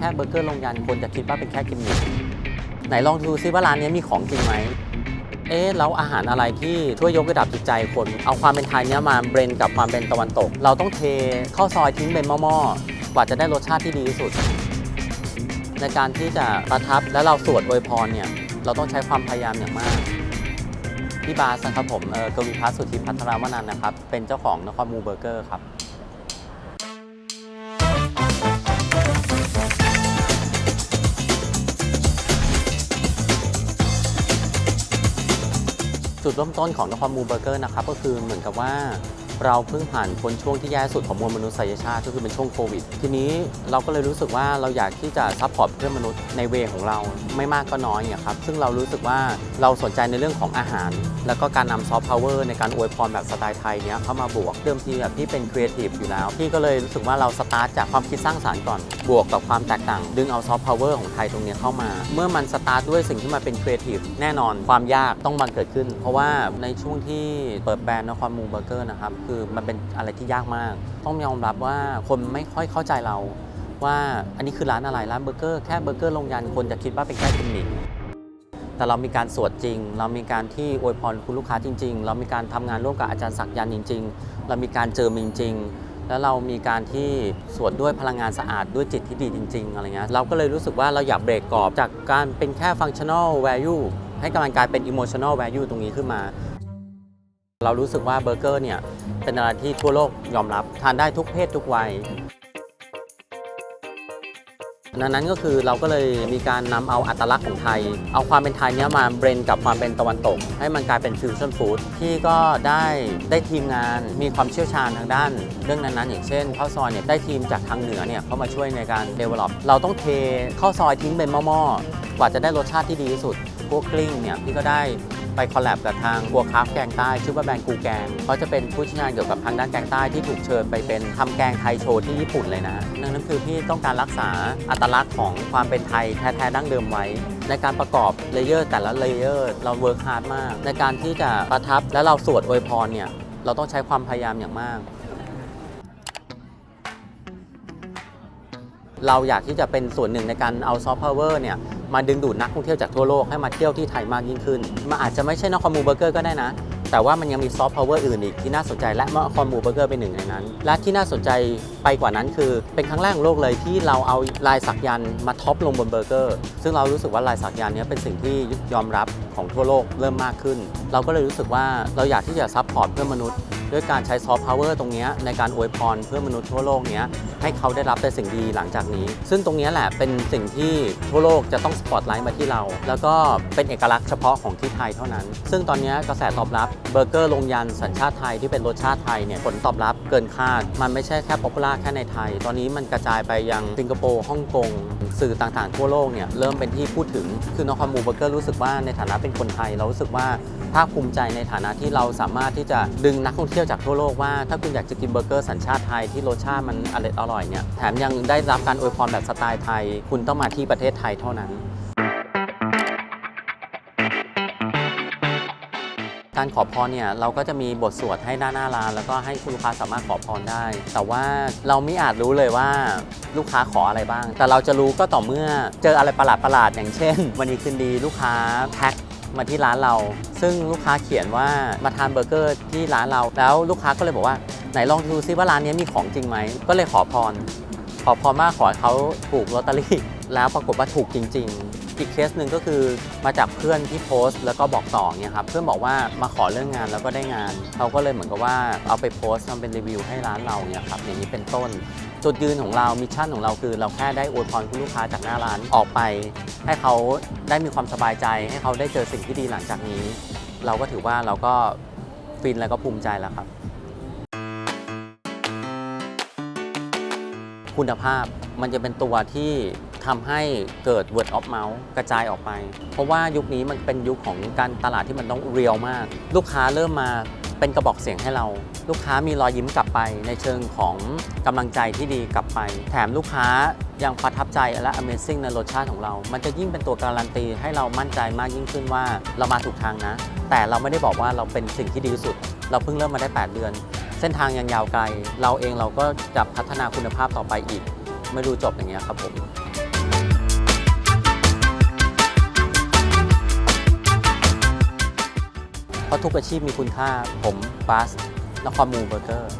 แค่เบอร์เกอร์ลงยันคนจะคิดว่าเป็นแค่กิมมิคไหนลองดูซิว่าร้านนี้มีของจริงไหม เอ๊ะแล้วอาหารอะไรที่ช่วยยกระดับจิตใจคน เอาความเป็นไทยเนี้ยมาเบรนกับความเป็นตะวันตก เราต้องเทข้าวซอยทิ้งเป็นหม้อๆกว่าจะได้รสชาติที่ดีที่สุด ในการที่จะประทับและเราสวดอวยพรเนี่ยเราต้องใช้ความพยายามอย่างมากพี่บาสนะครับผมเออกวีพัฒน์สุทธิพัทรวนันนะครับ เป็นเจ้าของนครมูเบอร์เกอร์ครับ จุดเริ่มต้นของนครมูเบอร์เกอร์นะครับก็คือเหมือนกับว่า เราเพิ่งผ่านพ้นช่วงที่แย่สุดของมวลมนุษยชาติก็คือเป็นช่วงโควิด ทีนี้เราก็เลยรู้สึกว่าเราอยากที่จะซัพพอร์ตเพื่อนมนุษย์ในเวของเราไม่มากก็น้อยเนี่ยครับซึ่งเรารู้สึกว่าเราสนใจในเรื่องของอาหาร แล้วก็การนำซอฟต์พาวเวอร์ในการอวยพรแบบสไตล์ไทยเนี้ยเข้ามาบวกเดิมทีแบบที่เป็นครีเอทีฟอยู่แล้วพี่ก็เลยรู้สึกว่าเราสตาร์ทจากความคิดสร้างสรรค์ก่อน บวกกับความแตกต่าง ดึงเอาซอฟต์พาวเวอร์ของไทยตรงนี้เข้ามา เมื่อมันสตาร์ทด้วยสิ่งที่มันเป็นครีเอทีฟแน่นอนความยากต้องบังเกิดขึ้น เพราะว่าในช่วงที่เปิดแบรนด์นครมูเบอร์เกอร์นะครับคือมันเป็นอะไรที่ยากมาก ต้องยอมรับว่าคนไม่ค่อยเข้าใจเรา ว่าอันนี้คือร้านอะไรร้านเบอร์เกอร์แค่เบอร์เกอร์ลงยันคนจะคิดว่าเป็นแค่กิมมิคแต่เรามีการสวดจริง เรามีการที่อวยพรคุณลูกค้าจริง ๆ เรามีการทำงานร่วมกับอาจารย์ศักยันต์จริง ๆ เรามีการเจอมจริงๆ แล้วเรามีการที่สวดด้วยพลังงานสะอาดด้วยจิตที่ดีจริง ๆ อะไรเงี้ย เราก็เลยรู้สึกว่าเราอยากเบรกกรอบจากการเป็นแค่ functional value ให้กำลังกลายเป็น emotional value ตรงนี้ขึ้นมา เรารู้สึกว่าเบอร์เกอร์เนี่ยเป็นอะไรที่ทั่วโลกยอมรับ ทานได้ทุกเพศทุกวัยดังนั้นก็คือเราก็เลยมีการนำเอาอัตลักษณ์ของไทย เอาความเป็นไทยเนี้ยมาเบรนกับความเป็นตะวันตก ให้มันกลายเป็นฟิวชั่นฟู้ดที่ก็ได้ได้ทีมงานมีความเชี่ยวชาญทางด้าน เรื่องนั้นๆ อย่างเช่นข้าวซอยเนี่ยได้ทีมจากทางเหนือเนี่ยเข้ามาช่วยในการ develop เราต้องเทข้าวซอยทิ้งเป็นหม้อๆกว่าจะได้รสชาติที่ดีที่สุดพวกกลิ้งเนี่ยพี่ก็ได้ ไปคอลแลบกับทางบัวคราฟแกงใต้ชื่อว่าแบรนด์กูแกงเขาจะเป็นผู้ชี่ยวชาญเกี่ยวกับทางด้านแกงใต้ที่ถูกเชิญไปเป็นทำแกงไทยโชว์ที่ญี่ปุ่นเลยนะนั่นนั่นคือพี่ต้องการรักษาอัตลักษณ์ของความเป็นไทยแท้ๆดั้งเดิมไว้ ในการประกอบเลเยอร์แต่ละเลเยอร์เราเวิร์คฮาร์ดมาก ในการที่จะประทับและเราสวดอวยพรเนี่ยเราต้องใช้ความพยายามอย่างมากเราอยากที่จะเป็นส่วนหนึ่งในการเอาซอฟต์พาวเวอร์เนี่ย มาดึงดูดนักท่องเที่ยวจากทั่วโลกให้มาเที่ยวที่ไทยมากยิ่งขึ้น มันอาจจะไม่ใช่นครมูเบอร์เกอร์ก็ได้นะ แต่ว่ามันยังมีซอฟต์พาวเวอร์อื่นอีกที่น่าสนใจและนครมูเบอร์เกอร์เป็นหนึ่งในนั้น และที่น่าสนใจไปกว่านั้นคือเป็นครั้งแรกของโลกเลยที่เราเอาลายสักยันต์มาท็อปลงบนเบอร์เกอร์ ซึ่งเรารู้สึกว่าลายสักยันต์นี้เป็นสิ่งที่ยอมรับของทั่วโลกเริ่มมากขึ้น เราก็เลยรู้สึกว่าเราอยากที่จะซัพพอร์ตเพื่อมนุษย์ ด้วยการใช้ซอฟต์พาวเวอร์ตรงนี้ในการอวยพรเพื่อมนุษย์ทั่วโลกเนี้ยให้เขาได้รับแต่สิ่งดีหลังจากนี้ ซึ่งตรงนี้แหละเป็นสิ่งที่ทั่วโลกจะต้องสปอตไลท์มาที่เรา แล้วก็เป็นเอกลักษณ์เฉพาะของที่ไทยเท่านั้น ซึ่งตอนนี้กระแสตอบรับเบอร์เกอร์ลงยันสัญชาติไทยที่เป็นรสชาติไทยเนี่ยผลตอบรับเกินคาด มันไม่ใช่แค่ป๊อปปูล่าแค่ในไทย ตอนนี้มันกระจายไปยังสิงคโปร์ฮ่องกงสื่อต่างๆ ทั่วโลกเนี่ยเริ่มเป็นที่พูดถึง คือนอครมูเบอร์เกอร์รู้สึกว่าในฐานะเป็นคนไทยเรารู้สึกว่าภาคภูมิใจในฐานะที่เราสามารถที่จะดึงนักท่องเที่ยวที่ยวจากทั่วโลกว่าถ้าคุณอยากจะกินเบอร์เกอร์สัญชาติไทยที่รสชาติมันอร่อยอร่อยเนี่ยแถมยังได้รับการอวยพรแบบสไตล์ไทย คุณต้องมาที่ประเทศไทยเท่านั้น การขอพรเนี่ยเราก็จะมีบทสวดให้ด้าหน้าร้าน แล้วก็ให้คุณลูกค้าสามารถขอพรได้ แต่ว่าเราไม่อาจรู้เลยว่าลูกค้าขออะไรบ้าง แต่เราจะรู้ก็ต่อเมื่อเจออะไรประหลาดประหลาดอย่างเช่น วันนี้คืนดีลูกค้าแพ็ค มาที่ร้านเรา ซึ่งลูกค้าเขียนว่ามาทานเบอร์เกอร์ที่ร้านเรา แล้วลูกค้าก็เลยบอกว่าไหนลองดูซิว่าร้านนี้มีของจริงไหม ก็เลยขอพร ขอพรมากขอให้เขาถูกลอตเตอรี่ แล้วปรากฏว่าถูกจริง ๆ อีกเคสหนึ่งก็คือมาจากเพื่อนที่โพสต์ แล้วก็บอกต่อเนี่ยครับ เพื่อนบอกว่ามาขอเรื่องงานแล้วก็ได้งาน เขาก็เลยเหมือนกับว่าเอาไปโพสต์ทำเป็นรีวิวให้ร้านเราเนี่ยครับ อย่างนี้เป็นต้น จุดยืนของเรามิชชั่นของเราคือ เราแค่ได้อวยพรคุณลูกค้าจากหน้าร้านออกไป ให้เขาได้มีความสบายใจ ให้เขาได้เจอสิ่งที่ดีหลังจากนี้ เราก็ถือว่าเราก็ฟินแล้วก็ภูมิใจแล้วครับ คุณภาพมันจะเป็นตัวที่ทำให้เกิด word of mouth กระจายออกไป เพราะว่ายุคนี้มันเป็นยุคของการตลาดที่มันต้องเรียลมาก ลูกค้าเริ่มมา เป็นกระบอกเสียงให้เรา ลูกค้ามีรอยยิ้มกลับไป ในเชิงของกำลังใจที่ดีกลับไป แถมลูกค้ายังประทับใจและ Amazing ในรสชาติของเรา มันจะยิ่งเป็นตัวการันตีให้เรามั่นใจมากยิ่งขึ้นว่าเรามาถูกทางนะ แต่เราไม่ได้บอกว่าเราเป็นสิ่งที่ดีที่สุด เราเพิ่งเริ่มมาได้ 8 เดือน เส้นทางยังยาวไกล เราเองเราก็จะพัฒนาคุณภาพต่อไปอีก ไม่รู้จบอย่างเงี้ยครับผม เพราะทุกอาชีพมีคุณค่าผมบาสนครมูเบอร์เกอร์